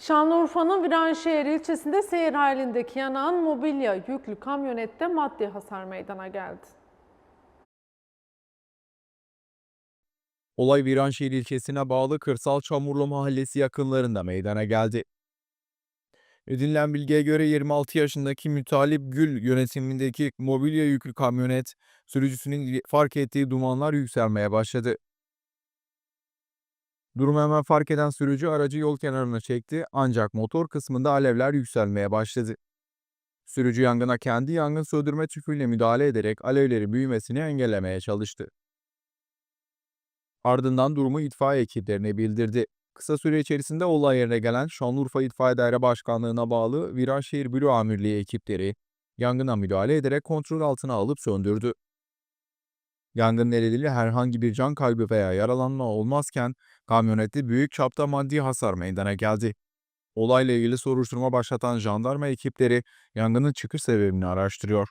Şanlıurfa'nın Viranşehir ilçesinde seyir halindeki yanan mobilya yüklü kamyonette maddi hasar meydana geldi. Olay Viranşehir ilçesine bağlı Kırsal Çamurlu Mahallesi yakınlarında meydana geldi. Edinilen bilgiye göre 26 yaşındaki Mütalip Gül yönetimindeki mobilya yüklü kamyonet sürücüsünün fark ettiği dumanlar yükselmeye başladı. Durumu hemen fark eden sürücü aracı yol kenarına çekti ancak motor kısmında alevler yükselmeye başladı. Sürücü yangına kendi yangın söndürme tüpüyle müdahale ederek alevleri büyümesini engellemeye çalıştı. Ardından durumu itfaiye ekiplerine bildirdi. Kısa süre içerisinde olay yerine gelen Şanlıurfa İtfaiye Daire Başkanlığı'na bağlı Viranşehir Büro Amirliği ekipleri yangına müdahale ederek kontrol altına alıp söndürdü. Yangın nedeniyle herhangi bir can kaybı veya yaralanma olmazken kamyonette büyük çapta maddi hasar meydana geldi. Olayla ilgili soruşturma başlatan jandarma ekipleri yangının çıkış sebebini araştırıyor.